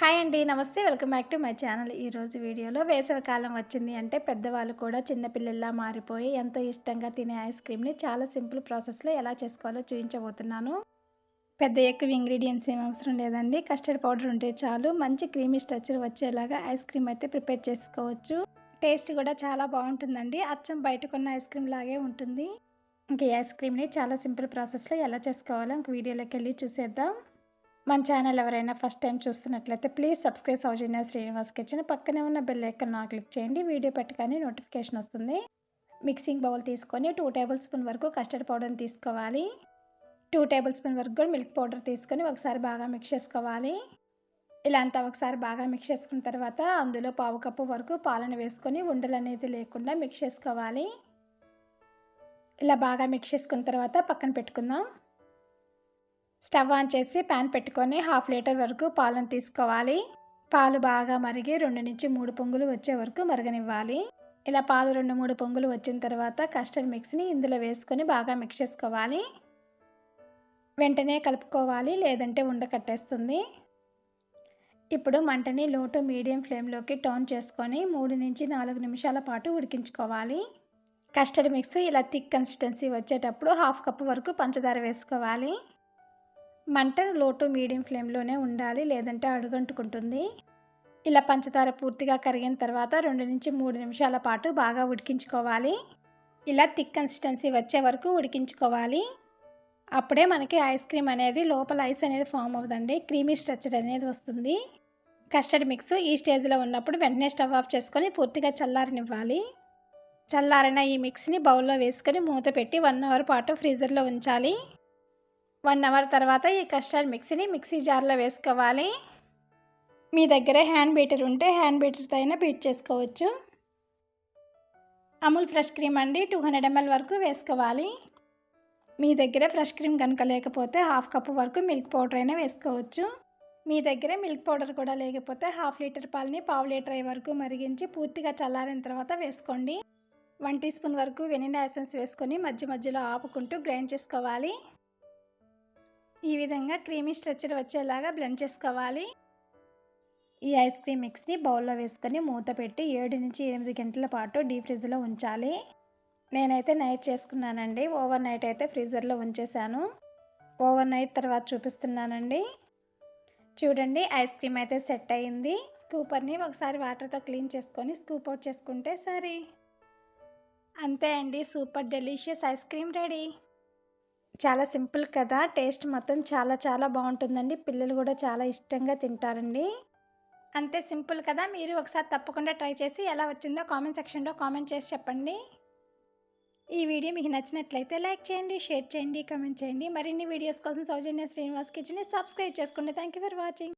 Hi అండి నమస్తే. Welcome back to my channel. ఈరోజు వీడియోలో వేసవికాలం వచ్చింది అంటే పెద్దవాళ్ళు కూడా చిన్నపిల్లల్లా మారిపోయి ఎంతో ఇష్టంగా తినే ఐస్ క్రీమ్ని చాలా సింపుల్ ప్రాసెస్లో ఎలా చేసుకోవాలో చూపించబోతున్నాను పెద్ద ఎక్కువ ఇంగ్రీడియంట్స్ ఏం అవసరం లేదండి. కస్టర్డ్ పౌడర్ ఉంటే చాలు. మంచి క్రీమీ స్ట్రక్చర్ వచ్చేలాగా ఐస్ క్రీమ్ అయితే ప్రిపేర్ చేసుకోవచ్చు. టేస్ట్ కూడా చాలా బాగుంటుందండి. అచ్చం బయటకున్న ఐస్ క్రీమ్ లాగే ఉంటుంది. ఇంక ఈ ఐస్ క్రీమ్ని చాలా సింపుల్ ప్రాసెస్లో ఎలా చేసుకోవాలో ఇంక వీడియోలోకి వెళ్ళి చూసేద్దాం. మన ఛానల్ ఎవరైనా ఫస్ట్ టైం చూస్తున్నట్లయితే please subscribe Soujanya Srinivas kitchen. పక్కనే ఉన్న బెల్ ఐకన్ క్లిక్ చేయండి. వీడియో పెట్టగానే నోటిఫికేషన్ వస్తుంది. మిక్సింగ్ బౌల్ తీసుకొని టూ టేబుల్ స్పూన్ వరకు కస్టర్డ్ పౌడర్ని తీసుకోవాలి. టూ టేబుల్ స్పూన్ వరకు కూడా మిల్క్ పౌడర్ తీసుకొని ఒకసారి బాగా మిక్స్ చేసుకోవాలి. ఇలా అంతా ఒకసారి బాగా మిక్స్ చేసుకున్న తర్వాత అందులో పావు కప్పు వరకు పాలను వేసుకొని ఉండలు అనేది లేకుండా మిక్స్ చేసుకోవాలి. ఇలా బాగా మిక్స్ చేసుకున్న తర్వాత పక్కన పెట్టుకుందాం. స్టవ్ ఆన్ చేసి ప్యాన్ పెట్టుకొని హాఫ్ లీటర్ వరకు పాలను తీసుకోవాలి. పాలు బాగా మరిగి రెండు నుంచి మూడు పొంగులు వచ్చే వరకు మరగనివ్వాలి. ఇలా పాలు రెండు మూడు పొంగులు వచ్చిన తర్వాత కస్టర్డ్ మిక్స్ని ఇందులో వేసుకొని బాగా మిక్స్ చేసుకోవాలి. వెంటనే కలుపుకోవాలి లేదంటే ఉండ కట్టేస్తుంది. ఇప్పుడు మంటని లో టు మీడియం ఫ్లేమ్లోకి టర్న్ చేసుకొని మూడు నుంచి నాలుగు నిమిషాల పాటు ఉడికించుకోవాలి. కస్టర్డ్ మిక్స్ ఇలా థిక్ కన్సిస్టెన్సీ వచ్చేటప్పుడు హాఫ్ కప్ వరకు పంచదార వేసుకోవాలి. మంటను లోటు మీడియం ఫ్లేమ్లోనే ఉండాలి లేదంటే అడుగంటుకుంటుంది. ఇలా పంచదార పూర్తిగా కరిగిన తర్వాత రెండు నుంచి మూడు నిమిషాల పాటు బాగా ఉడికించుకోవాలి. ఇలా థిక్ కన్సిస్టెన్సీ వచ్చే వరకు ఉడికించుకోవాలి. అప్పుడే మనకి ఐస్ క్రీమ్ అనేది లోపల ఐస్ అనేది ఫామ్ అవుతుంది క్రీమీ స్ట్రక్చర్ అనేది వస్తుంది. కస్టర్డ్ మిక్స్ ఈ స్టేజ్లో ఉన్నప్పుడు వెంటనే స్టవ్ ఆఫ్ చేసుకొని పూర్తిగా చల్లారనివ్వాలి. చల్లారిన ఈ మిక్స్ని బౌల్లో వేసుకొని మూత పెట్టి వన్ అవర్ పాటు ఫ్రీజర్లో ఉంచాలి. వన్ అవర్ తర్వాత ఈ కస్టర్డ్ మిక్సీని మిక్సీ జార్లో వేసుకోవాలి. మీ దగ్గర హ్యాండ్ బీటర్ ఉంటే హ్యాండ్ బీటర్తో అయినా బీట్ చేసుకోవచ్చు. అమూల్ ఫ్రెష్ క్రీమ్ అండి టూ హండ్రెడ్ ఎంఎల్ వరకు వేసుకోవాలి. మీ దగ్గర ఫ్రెష్ క్రీమ్ కనుక లేకపోతే హాఫ్ కప్ వరకు మిల్క్ పౌడర్ అయినా వేసుకోవచ్చు. మీ దగ్గర మిల్క్ పౌడర్ కూడా లేకపోతే హాఫ్ లీటర్ పాలని పావు లీటర్ అయ్యే వరకు మరిగించి పూర్తిగా చల్లారిన తర్వాత వేసుకోండి. వన్ టీ స్పూన్ వరకు వెనిలా ఎసెన్స్ వేసుకొని మధ్య మధ్యలో ఆపుకుంటూ గ్రైండ్ చేసుకోవాలి. ఈ విధంగా క్రీమీ స్ట్రక్చర్ వచ్చేలాగా బ్లెండ్ చేసుకోవాలి. ఈ ఐస్ క్రీమ్ మిక్స్ని బౌల్లో వేసుకొని మూత పెట్టి ఏడు నుంచి ఎనిమిది గంటల పాటు డీప్ ఫ్రిడ్జ్లో ఉంచాలి. నేనైతే నైట్ చేసుకున్నానండి. ఓవర్ నైట్ అయితే ఫ్రీజర్లో ఉంచేసాను. ఓవర్ నైట్ తర్వాత చూపిస్తున్నానండి. చూడండి ఐస్ క్రీమ్ అయితే సెట్ అయ్యింది స్కూపర్ని ఒకసారి వాటర్తో క్లీన్ చేసుకొని స్కూప్ అవుట్ చేసుకుంటే సరే. అంతే అండి. Super delicious ice cream ready. చాలా సింపుల్ కదా. టేస్ట్ మొత్తం చాలా చాలా బాగుంటుందండి. పిల్లలు కూడా చాలా ఇష్టంగా తింటారండి. అంతే సింపుల్ కదా. మీరు ఒకసారి తప్పకుండా ట్రై చేసి ఎలా వచ్చిందో కామెంట్ సెక్షన్లో కామెంట్ చేసి చెప్పండి. ఈ వీడియో మీకు నచ్చినట్లయితే లైక్ చేయండి షేర్ చేయండి కామెంట్ చేయండి. మరిన్ని వీడియోస్ కోసం సౌజన్య శ్రీనివాస్ కిచెన్ని సబ్స్క్రైబ్ చేసుకోండి థ్యాంక్ యూ ఫర్ వాచింగ్.